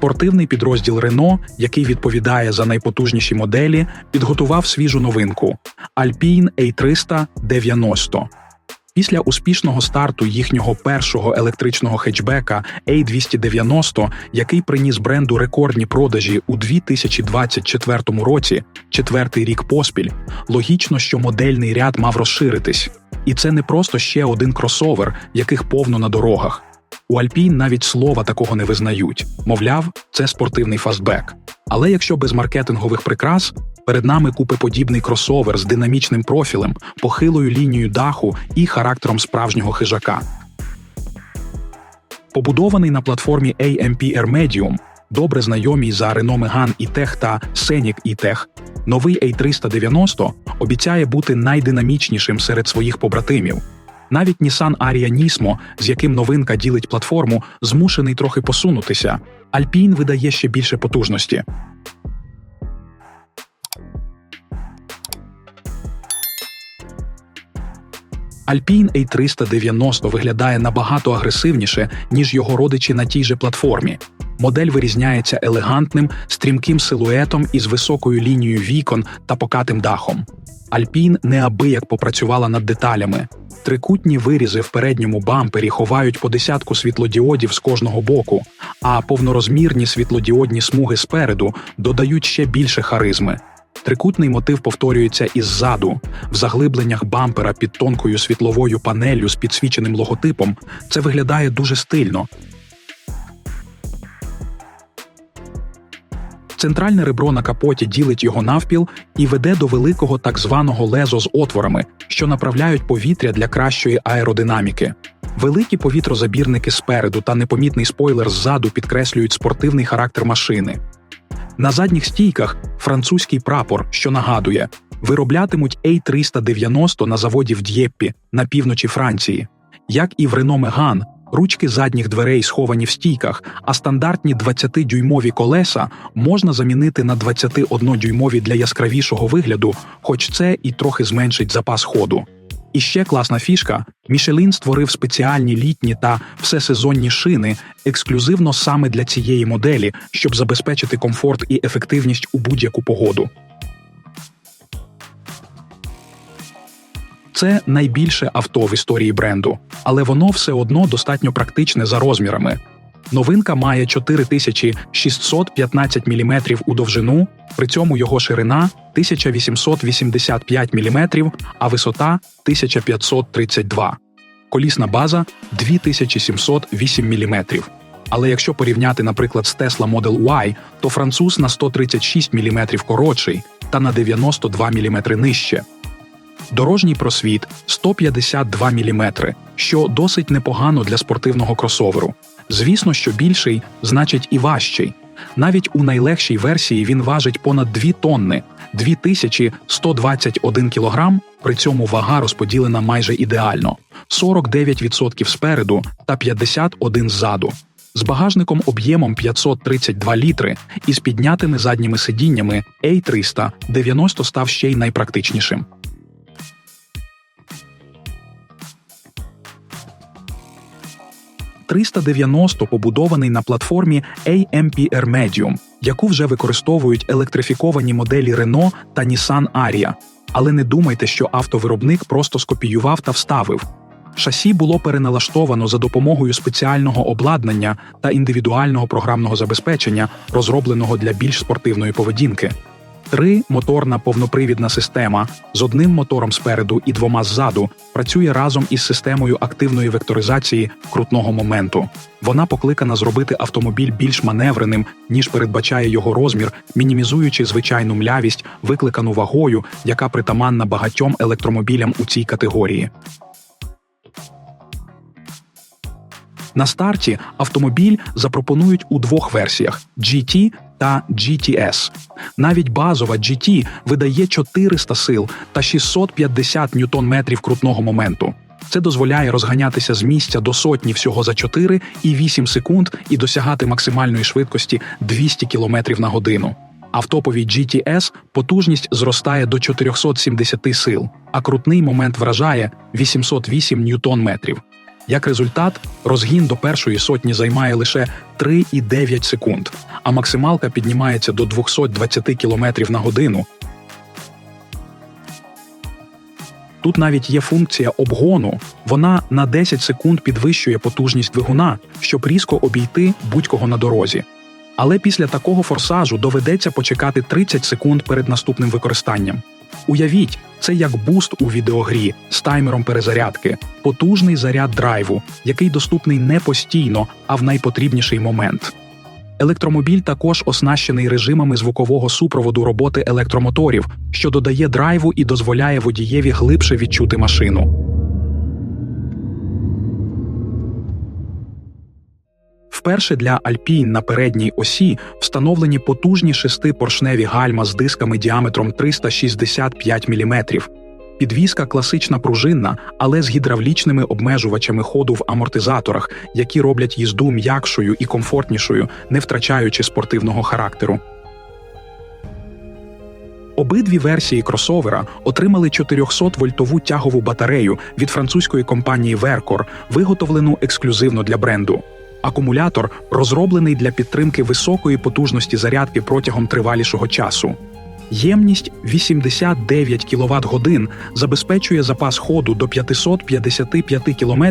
Спортивний підрозділ Рено, який відповідає за найпотужніші моделі, підготував свіжу новинку Alpine A300 90. Після успішного старту їхнього першого електричного хетчбека A290, який приніс бренду рекордні продажі у 2024 році, четвертий рік поспіль, логічно, що модельний ряд мав розширитись. І це не просто ще один кросовер, яких повно на дорогах. У Alpine навіть слова такого не визнають. Мовляв, це спортивний фастбек. Але якщо без маркетингових прикрас, перед нами купеподібний кросовер з динамічним профілем, похилою лінією даху і характером справжнього хижака. Побудований на платформі AMP Air Medium, добре знайомій за Renault Megane E-Tech та Scenic E-Tech, новий A390 обіцяє бути найдинамічнішим серед своїх побратимів. Навіть Nissan Aria Nismo, з яким новинка ділить платформу, змушений трохи посунутися. Alpine видає ще більше потужності. Alpine A390 виглядає набагато агресивніше, ніж його родичі на тій же платформі. Модель вирізняється елегантним, стрімким силуетом із високою лінією вікон та покатим дахом. Alpine неабияк попрацювала над деталями. Трикутні вирізи в передньому бампері ховають по десятку світлодіодів з кожного боку, а повнорозмірні світлодіодні смуги спереду додають ще більше харизми. Трикутний мотив повторюється і ззаду, в заглибленнях бампера під тонкою світловою панеллю з підсвіченим логотипом. Це виглядає дуже стильно. Центральне ребро на капоті ділить його навпіл і веде до великого так званого лезо з отворами, що направляють повітря для кращої аеродинаміки. Великі повітрозабірники спереду та непомітний спойлер ззаду підкреслюють спортивний характер машини. На задніх стійках французький прапор, що нагадує, вироблятимуть A390 на заводі в Д'єппі на півночі Франції. Як і в Renault Megane, ручки задніх дверей сховані в стійках, а стандартні 20-дюймові колеса можна замінити на 21-дюймові для яскравішого вигляду, хоч це і трохи зменшить запас ходу. І ще класна фішка: Мішелін створив спеціальні літні та всесезонні шини ексклюзивно саме для цієї моделі, щоб забезпечити комфорт і ефективність у будь-яку погоду. Це найбільше авто в історії бренду, але воно все одно достатньо практичне за розмірами. Новинка має 4615 мм у довжину, при цьому його ширина 1885 мм, а висота 1532. Колісна база 2708 мм. Але якщо порівняти, наприклад, з Tesla Model Y, то француз на 136 мм коротший та на 92 мм нижче. Дорожній просвіт 152 мм, що досить непогано для спортивного кросоверу. Звісно, що більший значить і важчий. Навіть у найлегшій версії він важить понад 2 тонни 2121 кг, при цьому вага розподілена майже ідеально: 49% спереду та 51 ззаду. З багажником об'ємом 532 літри і з піднятими задніми сидіннями A300 90 став ще й найпрактичнішим. 390 побудований на платформі AMPR Medium, яку вже використовують електрифіковані моделі Renault та Nissan Aria. Але не думайте, що автовиробник просто скопіював та вставив. Шасі було переналаштовано за допомогою спеціального обладнання та індивідуального програмного забезпечення, розробленого для більш спортивної поведінки. Три моторна повнопривідна система з одним мотором спереду і двома ззаду працює разом із системою активної векторизації крутного моменту. Вона покликана зробити автомобіль більш маневреним, ніж передбачає його розмір, мінімізуючи звичайну млявість, викликану вагою, яка притаманна багатьом електромобілям у цій категорії. На старті автомобіль запропонують у двох версіях GT та GTS. Навіть базова GT видає 400 сил та 650 ньютон-метрів крутного моменту. Це дозволяє розганятися з місця до сотні всього за 4 і 8 секунд і досягати максимальної швидкості 200 км на годину. А в топовій GTS потужність зростає до 470 сил, а крутний момент вражає 808 ньютон-метрів. Як результат, розгін до першої сотні займає лише 3,9 секунд, а максималка піднімається до 220 км на годину. Тут навіть є функція обгону. Вона на 10 секунд підвищує потужність двигуна, щоб різко обійти будь-кого на дорозі. Але після такого форсажу доведеться почекати 30 секунд перед наступним використанням. Уявіть, це як буст у відеогрі з таймером перезарядки, потужний заряд драйву, який доступний не постійно, а в найпотрібніший момент. Електромобіль також оснащений режимами звукового супроводу роботи електромоторів, що додає драйву і дозволяє водієві глибше відчути машину. Вперше для Alpine на передній осі встановлені потужні шестипоршневі гальма з дисками діаметром 365 мм. Підвізка класична пружинна, але з гідравлічними обмежувачами ходу в амортизаторах, які роблять їзду м'якшою і комфортнішою, не втрачаючи спортивного характеру. Обидві версії кросовера отримали 400-вольтову тягову батарею від французької компанії Vercor, виготовлену ексклюзивно для бренду. Акумулятор розроблений для підтримки високої потужності зарядки протягом тривалішого часу. Ємність 89 кВт годин забезпечує запас ходу до 555 км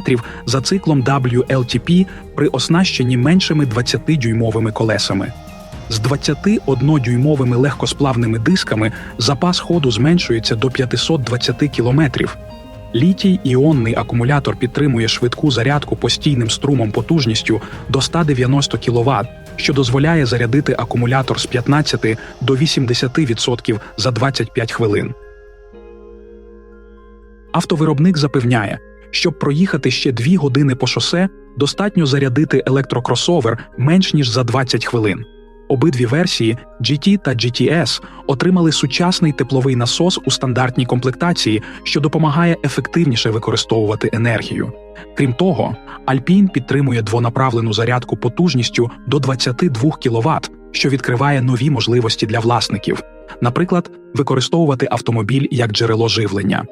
за циклом WLTP при оснащенні меншими 20-дюймовими колесами. З 21-дюймовими легкосплавними дисками запас ходу зменшується до 520 км. Літій іонний акумулятор підтримує швидку зарядку постійним струмом потужністю до 190 кВт, що дозволяє зарядити акумулятор з 15 до 80% за 25 хвилин. Автовиробник запевняє, щоб проїхати ще 2 години по шосе, достатньо зарядити електрокросовер менш ніж за 20 хвилин. Обидві версії GT та GTS отримали сучасний тепловий насос у стандартній комплектації, що допомагає ефективніше використовувати енергію. Крім того, Alpine підтримує двонаправлену зарядку потужністю до 22 кВт, що відкриває нові можливості для власників, наприклад, використовувати автомобіль як джерело живлення.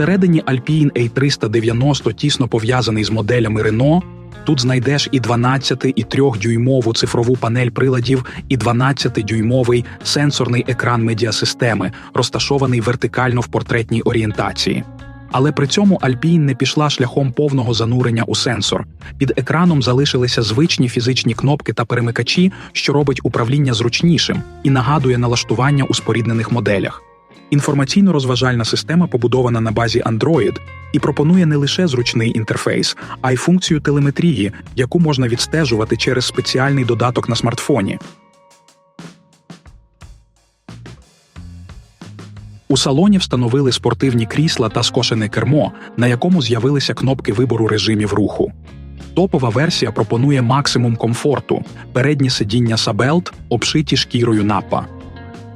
Всередині Alpine A390 тісно пов'язаний з моделями Renault. Тут знайдеш і 12, і 3-дюймову цифрову панель приладів, і 12-дюймовий сенсорний екран медіасистеми, розташований вертикально в портретній орієнтації. Але при цьому Alpine не пішла шляхом повного занурення у сенсор. Під екраном залишилися звичні фізичні кнопки та перемикачі, що робить управління зручнішим і нагадує налаштування у споріднених моделях. Інформаційно-розважальна система побудована на базі Android і пропонує не лише зручний інтерфейс, а й функцію телеметрії, яку можна відстежувати через спеціальний додаток на смартфоні. У салоні встановили спортивні крісла та скошене кермо, на якому з'явилися кнопки вибору режимів руху. Топова версія пропонує максимум комфорту, передні сидіння Сабелт обшиті шкірою напа.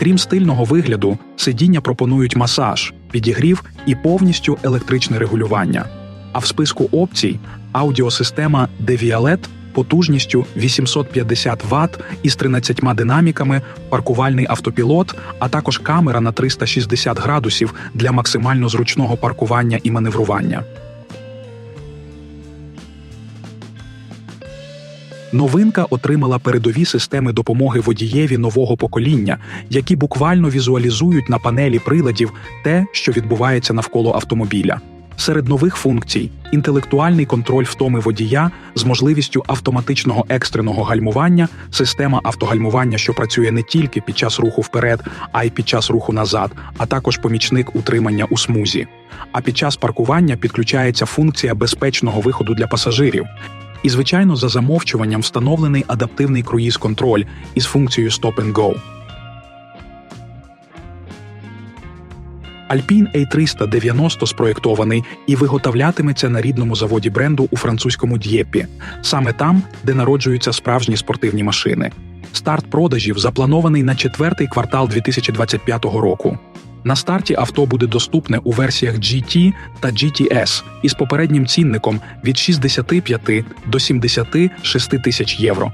Крім стильного вигляду, сидіння пропонують масаж, підігрів і повністю електричне регулювання. А в списку опцій аудіосистема Devialet потужністю 850 Вт із 13 динаміками, паркувальний автопілот, а також камера на 360 градусів для максимально зручного паркування і маневрування. Новинка отримала передові системи допомоги водієві нового покоління, які буквально візуалізують на панелі приладів те, що відбувається навколо автомобіля. Серед нових функцій інтелектуальний контроль втоми водія з можливістю автоматичного екстреного гальмування, система автогальмування, що працює не тільки під час руху вперед, а й під час руху назад, а також помічник утримання у смузі. А під час паркування підключається функція безпечного виходу для пасажирів. І, звичайно, за замовчуванням встановлений адаптивний круїз-контроль із функцією Stop and Go. Alpine A390 спроєктований і виготовлятиметься на рідному заводі бренду у французькому Д'єпі, саме там, де народжуються справжні спортивні машини. Старт продажів запланований на четвертий квартал 2025 року. На старті авто буде доступне у версіях GT та GTS із попереднім цінником від 65 до 76 тисяч євро.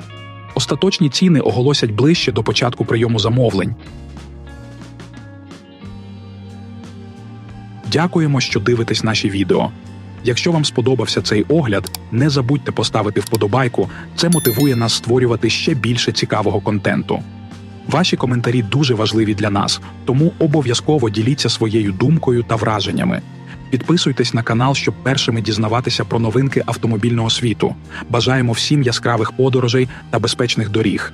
Остаточні ціни оголосять ближче до початку прийому замовлень. Дякуємо, що дивитесь наші відео. Якщо вам сподобався цей огляд, не забудьте поставити вподобайку. Це мотивує нас створювати ще більше цікавого контенту. Ваші коментарі дуже важливі для нас, тому обов'язково діліться своєю думкою та враженнями. Підписуйтесь на канал, щоб першими дізнаватися про новинки автомобільного світу. Бажаємо всім яскравих подорожей та безпечних доріг.